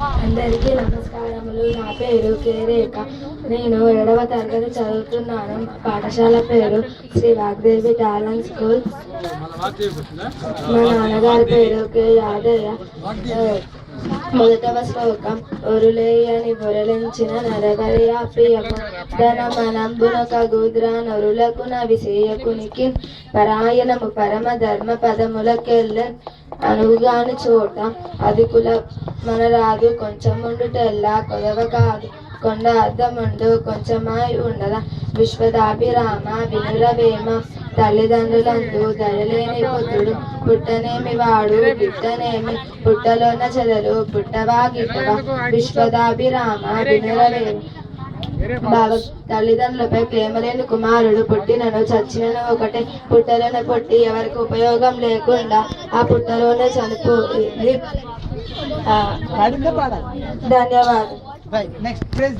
అందరికీ నమస్కారములు. నా పేరు కే. రేఖ. నేను ఏడవ తరగతి చదువుతున్నాను. పాఠశాల పేరు శ్రీ వాగ్దేవి టాలెంట్ స్కూల్. మా నాన్నగారి పేరు కే. యాదయ్య. మొదటవ శ్లోకం ఒరులేయని బొరలించిన నరగలియ ప్రియము ప్రియమున మనంబున కగుద్ర నరులకు నవిసేయకునికి పరాయణము పరమ ధర్మ పదములకెళ్ళ అనుగాని చోట అది మన రాదు కొంచెం ఉండుటెల్లా కొదవ కాదు కొండ అద్దముండు కొంచెమాయి ఉండదా? విశ్వదాభిరామ వినురవేమ తల్లిదండ్రులందు ధరలేని పుత్రుడు పుట్టనేమి వాడు పుట్టనేమి పుట్టలోన చెదలు పుట్టవా గిట్టవా? విశ్వదాభిరామ వినురవేమ. బావ తల్లిదండ్రులపై ప్రేమ లేని కుమారుడు పుట్టినను చచ్చినను ఒకటే. పుట్టలను పుట్టి ఎవరికి ఉపయోగం లేకుండా ఆ పుట్టలోనే చనిపోయింది ధన్యవాదాలు. Next praise